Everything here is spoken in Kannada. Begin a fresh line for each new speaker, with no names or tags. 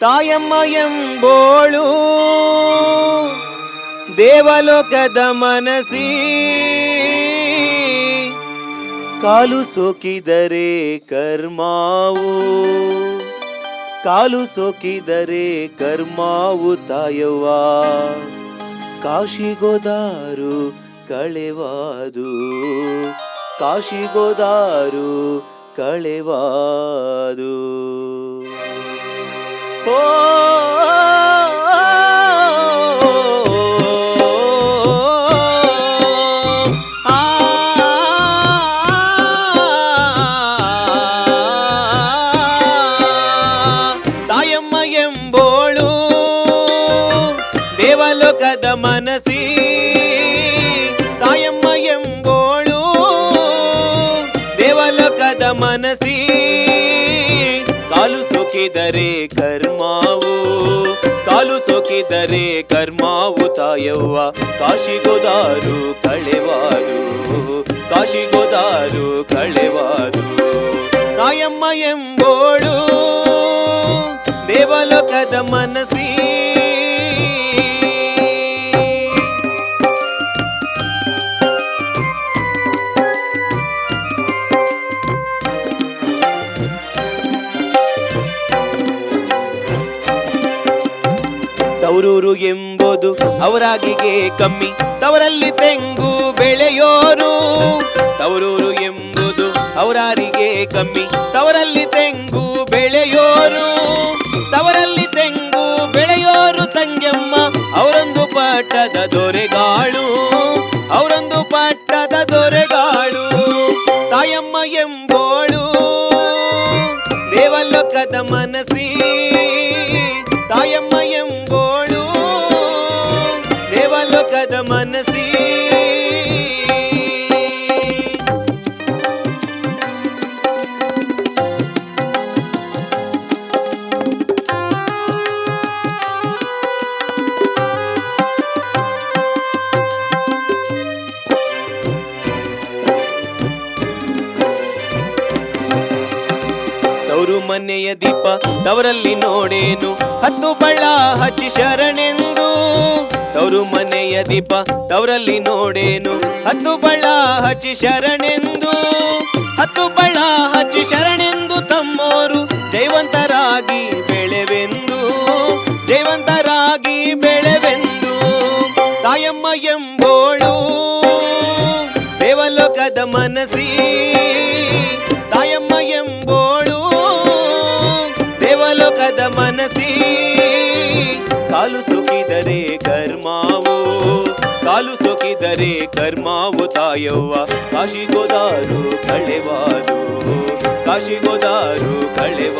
ತಾಯಮ್ಮ ಎಂಬೋಳು ದೇವಲೋಕದ ಮನಸಿ ಕಾಲು ಸೋಕಿದರೆ ಕರ್ಮಾವು. ಕಾಲು ಸೋಕಿದರೆ ಕರ್ಮಾವು ತಾಯವ್ವ. ಕಾಶಿಗೋದಾರು ಕಳೆವಾದು. ಕಾಶಿಗೋದಾರು ಕಳೆವಾದು. ಮನಸಿ ತಾಯಮ್ಮ ಎಂಬೋಳು ದೇವಲೋಕದ ಮನಸಿ ಕಾಲು ಸೋಕಿದರೆ ಕರ್ಮಾವು ಕಾಲು ಸೋಕಿದರೆ ಕರ್ಮಾವು ತಾಯವ್ವ. ಕಾಶಿಗೋದಾರು ಕಳೆವಾರು ಕಾಶಿಗೋದಾರು ಕಳೆವಾರು. ತಾಯಮ್ಮ ಎಂಬೋಳು ದೇವಲೋಕದ ಮನಸಿ ತವರೂರು ಎಂಬುದು ಅವರಾಗಿಗೆ ಕಮ್ಮಿ. ತವರಲ್ಲಿ ತೆಂಗು ಬೆಳೆಯೋರು. ತವರೂರು ಎಂಬುದು ಅವರಾರಿಗೆ ಕಮ್ಮಿ. ತವರಲ್ಲಿ ತೆಂಗು ಬೆಳೆಯೋರು. ತವರಲ್ಲಿ ತೆಂಗು ಬೆಳೆಯೋರು ತಂಗಮ್ಮ, ಅವರೊಂದು ಪಟ್ಟದ ದೊರೆಗಾಳು. ಅವರೊಂದು ಪಟ್ಟದ ದೊರೆಗಾಳು. ತಾಯಮ್ಮ ಎಂಬೋಳು. ದೇವಲೋಕದ ಮನಸಿ ದೇವಲೋಕದ ಮನಸಿ ಮನೆಯ ದೀಪ ತವರಲ್ಲಿ ನೋಡೇನು. ಹತ್ತು ಬಳ್ಳ ಹಚ್ಚಿ ಶರಣೆಂದು ಮನೆಯ ದೀಪ ತವರಲ್ಲಿ ನೋಡೇನು? ಹತ್ತು ಬಳ್ಳ ಹಚ್ಚಿ ಶರಣೆಂದು, ಹತ್ತು ಬಳ್ಳ ಹಚ್ಚಿ ಶರಣೆಂದು ತಮ್ಮೋರು ಜೈವಂತರಾಗಿ ಬೆಳೆವೆಂದು ಜೈವಂತರಾಗಿ ಬೆಳೆವೆಂದು, ತಾಯಮ್ಮ ಎಂಬೋಳು ದೇವಲೋಕದ ಮನಸಿ ತಾಯಮ್ಮ ಎಂಬೋಳು ದೇವಲೋಕದ ಮನಸಿ ಕಾಲು ಸೊಕಿದರೆ ಕರ್ಮಾವು ಕಾಲು ಸೊಕಿದರೆ ಕರ್ಮಾವು ತಾಯವ್ವ ಕಾಶಿಗೋದಾರು ಕಳೆವಾದು ಕಾಶಿಗೋದಾರು ಕಳೆವ